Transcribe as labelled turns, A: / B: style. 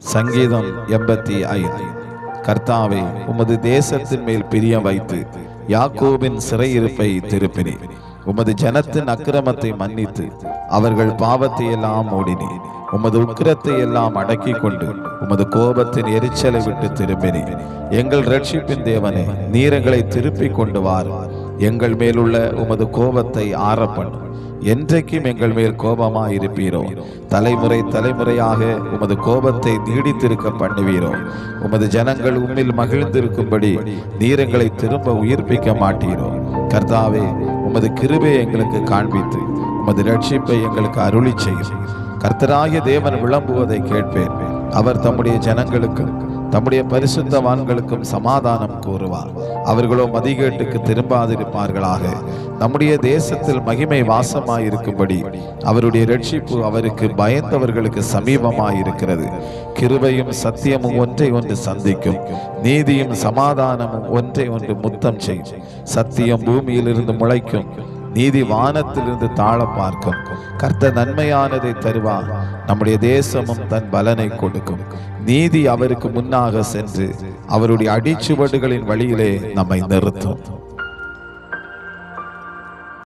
A: சங்கீதம் எண்பத்தி ஐந்து. கர்த்தாவே உமது தேசத்தின் மேல் பிரியம் வைத்து யாக்கோபின் சிறையிருப்பை திருப்பினி உமது ஜனத்தின் அக்கிரமத்தை மன்னித்து அவர்கள் பாவத்தை எல்லாம் மூடினி உமது உக்கிரத்தை எல்லாம் அடக்கி கொண்டு உமது கோபத்தின் எரிச்சலை விட்டு திரும்பினி எங்கள் ரட்சிப்பின் தேவனே நீரங்களை திருப்பிக் கொண்டு வார் எங்கள் மேலுள்ள உமது கோபத்தை ஆறப்பண்ணும் என்றைக்கும் எங்கள் மேல் கோபமா இருப்பீரோ தலைமுறை தலைமுறையாக உமது கோபத்தை நீடித்திருக்க பண்ணுவீரோ. உமது ஜனங்கள் உம்மில் மகிழ்ந்திருக்கும்படி நீரங்களை திரும்ப உயிர்ப்பிக்க மாட்டீரோ. கர்த்தாவே உமது கிருபை எங்களுக்கு காண்பித்து உமது ரட்சிப்பை எங்களுக்கு அருளி செய்யும். கர்த்தராகிய தேவன் விளம்புவதை கேட்பேன். அவர் தம்முடைய ஜனங்களுக்கு தம்முடைய பரிசுத்தவான்களுக்கும் சமாதானம் கூறுவார். அவர்களோ மதிகேட்டுக்கு திரும்பாதிருப்பார்களாக. நம்முடைய தேசத்தில் மகிமை வாசமாயிருக்கும்படி அவருடைய ரட்சிப்பு அவருக்கு பயந்தவர்களுக்கு சமீபமாயிருக்கிறது. கிருபையும் சத்தியமும் ஒன்றை ஒன்று சந்திக்கும். நீதியும் சமாதானமும் ஒன்றை ஒன்று முத்தம் செய்யும். சத்தியம் பூமியிலிருந்து முளைக்கும். நீதி வானத்திலிருந்து தாழ பார்க்கும். கர்த்த நன்மையானதை தருவார் நம்முடைய தேசமும் தன் பலனை கொடுக்கும். நீதி அவருக்கு முன்னாக சென்று அவருடைய அடிச்சுவடுகளின் வழியிலே நம்மை நிறுத்தும்.